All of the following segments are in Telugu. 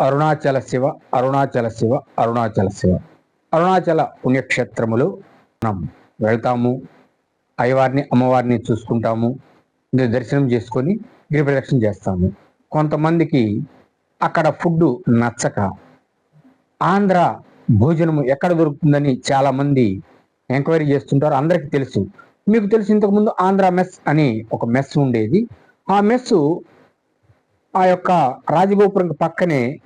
అరుణాచల శివ అరుణాచల శివ అరుణాచల శివ. అరుణాచల పుణ్యక్షేత్రములు మనం వెళ్తాము. అయ్యవారిని అమ్మవారిని చూసుకుంటాము. దర్శనం చేసుకొని గిరి ప్రదక్షిణ చేస్తాము. కొంతమందికి అక్కడ ఫుడ్ నచ్చక ఆంధ్ర భోజనము ఎక్కడ దొరుకుతుందని చాలా మంది ఎంక్వైరీ చేస్తుంటారు. అందరికీ తెలుసు. మీకు తెలుసు ఇంతకుముందు ఆంధ్ర మెస్ అని ఒక మెస్ ఉండేది. ఆ మెస్ ఆ యొక్క రాజగోపురం పక్కనే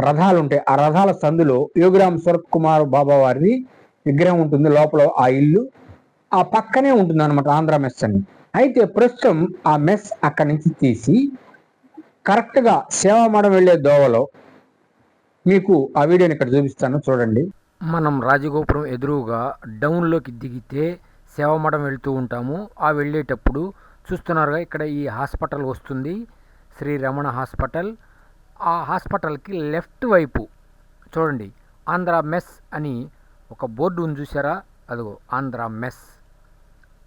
రథాలు ఉంటాయి ఆ రథాల సందులో యోగిరామ్ శరత్ కుమార్ బాబా వారిది విగ్రహం ఉంటుంది లోపల ఆ ఇల్లు. ఆ పక్కనే ఉంటుంది అనమాట ఆంధ్ర మెస్ అని. అయితే ప్రస్తుతం ఆ మెస్ అక్కడి నుంచి తీసి కరెక్ట్గా సేవామడం వెళ్ళే దోవలో మీకు ఆ వీడియోని ఇక్కడ చూపిస్తాను చూడండి. మనం రాజగోపురం ఎదురుగా డౌన్లోకి దిగితే సేవమఠం వెళ్తూ ఉంటాము. ఆ వెళ్ళేటప్పుడు చూస్తున్నారుగా ఇక్కడ ఈ హాస్పిటల్ వస్తుంది. శ్రీ రమణ హాస్పిటల్. ఆ హాస్పిటల్కి లెఫ్ట్ వైపు చూడండి. ఆంధ్ర మెస్ అని ఒక బోర్డు ఉంది చూసారా అదిగో ఆంధ్ర మెస్.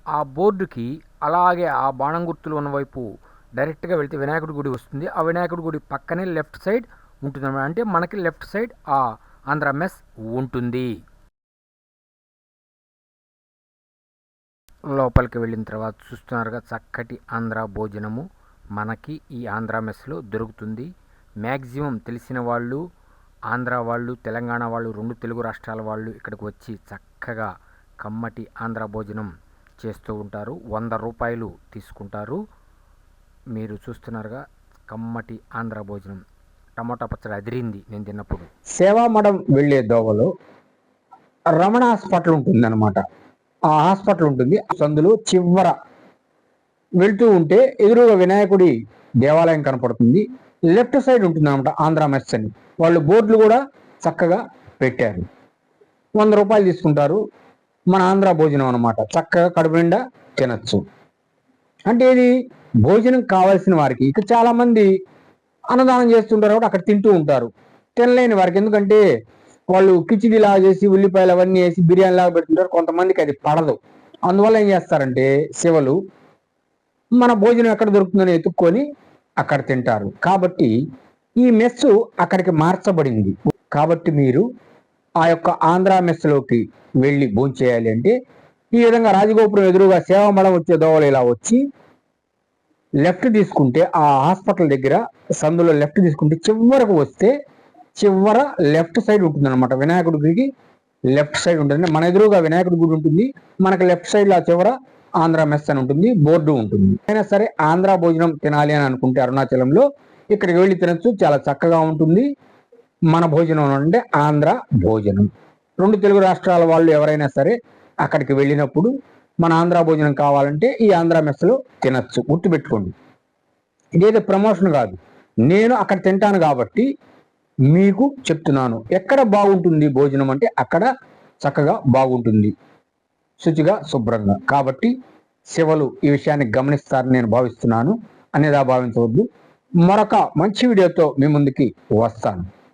ఆ బోర్డుకి అలాగే ఆ బాణం గుర్తులు ఉన్న వైపు డైరెక్ట్గా వెళ్తే వినాయకుడి గుడి వస్తుంది. ఆ వినాయకుడి గుడి పక్కనే లెఫ్ట్ సైడ్ ఉంటుంది అంటే మనకి లెఫ్ట్ సైడ్ ఆ ఆంధ్ర మెస్ ఉంటుంది. లోపలికి వెళ్ళిన తర్వాత చూస్తున్నారుగా చక్కటి ఆంధ్ర భోజనము మనకి ఈ ఆంధ్ర మెస్లో దొరుకుతుంది. మ్యాక్సిమం తెలిసిన వాళ్ళు ఆంధ్ర వాళ్ళు తెలంగాణ వాళ్ళు రెండు తెలుగు రాష్ట్రాల వాళ్ళు ఇక్కడికి వచ్చి చక్కగా కమ్మటి ఆంధ్ర భోజనం చేస్తూ ఉంటారు. వంద రూపాయలు తీసుకుంటారు. మీరు చూస్తున్నారుగా కమ్మటి ఆంధ్ర భోజనం. టమాటా పచ్చడి అదిరింది నేను తిన్నప్పుడు. సేవామఠం వెళ్ళే దోవలో రమణ హాస్పిటల్ ఉంటుంది అనమాట ఆ హాస్పిటల్ ఉంటుంది. ఆ సందులో చివర వెళ్తూ ఉంటే ఎదురుగా వినాయకుడి దేవాలయం కనపడుతుంది. లెఫ్ట్ సైడ్ ఉంటుంది అనమాట ఆంధ్ర మెస్ అని. వాళ్ళు బోర్డులు కూడా చక్కగా పెట్టారు. వంద రూపాయలు తీసుకుంటారు. మన ఆంధ్ర భోజనం అనమాట చక్కగా కడుపు నిండా తినచ్చు. అంటే ఇది భోజనం కావాల్సిన వారికి ఇక చాలా మంది అన్నదానం చేస్తుంటారు కాబట్టి అక్కడ తింటూ ఉంటారు. తినలేని వారికి ఎందుకంటే వాళ్ళు కిచిడి లాగా చేసి ఉల్లిపాయలు అవన్నీ వేసి బిర్యానీ లాగా పెడుతుంటారు. కొంతమందికి అది పడదు. అందువల్ల ఏం చేస్తారంటే శివలు మన భోజనం ఎక్కడ దొరుకుతుందని ఎత్తుక్కొని అక్కడ తింటారు. కాబట్టి ఈ మెస్సు అక్కడికి మార్చబడింది. కాబట్టి మీరు ఆ యొక్క ఆంధ్ర మెస్సులోకి వెళ్ళి భోంచేయాలి అంటే ఈ విధంగా రాజగోపురం ఎదురుగా సేవామళం వచ్చే దోవలు ఇలా వచ్చి లెఫ్ట్ తీసుకుంటే ఆ హాస్పిటల్ దగ్గర సందులో లెఫ్ట్ తీసుకుంటే చివరకు వస్తే చివర లెఫ్ట్ సైడ్ ఉంటుంది అనమాట వినాయకుడి గుడికి లెఫ్ట్ సైడ్ ఉంటుంది. మన ఎదురుగా వినాయకుడి గుడి ఉంటుంది. మనకి లెఫ్ట్ సైడ్ ఆ చివర ఆంధ్ర మెస్ అని ఉంటుంది బోర్డు ఉంటుంది. అయినా సరే ఆంధ్ర భోజనం తినాలి అని అనుకుంటే అరుణాచలంలో ఇక్కడికి వెళ్ళి తినచ్చు చాలా చక్కగా ఉంటుంది. మన భోజనం అంటే ఆంధ్ర భోజనం. రెండు తెలుగు రాష్ట్రాల వాళ్ళు ఎవరైనా సరే అక్కడికి వెళ్ళినప్పుడు మన ఆంధ్ర భోజనం కావాలంటే ఈ ఆంధ్ర మెస్లో తినచ్చు. గుర్తుపెట్టుకోండి. ఇదేదో ప్రమోషన్ కాదు. నేను అక్కడ తింటాను కాబట్టి మీకు చెప్తున్నాను. ఎక్కడ బాగుంటుంది భోజనం అంటే అక్కడ చక్కగా బాగుంటుంది. శుచిగా శుభ్రంగా. కాబట్టి శివలు ఈ విషయాన్ని గమనిస్తారని నేను భావిస్తున్నాను. అనేదా భావించవద్దు. మరొక మంచి వీడియోతో మీ ముందుకి వస్తాను.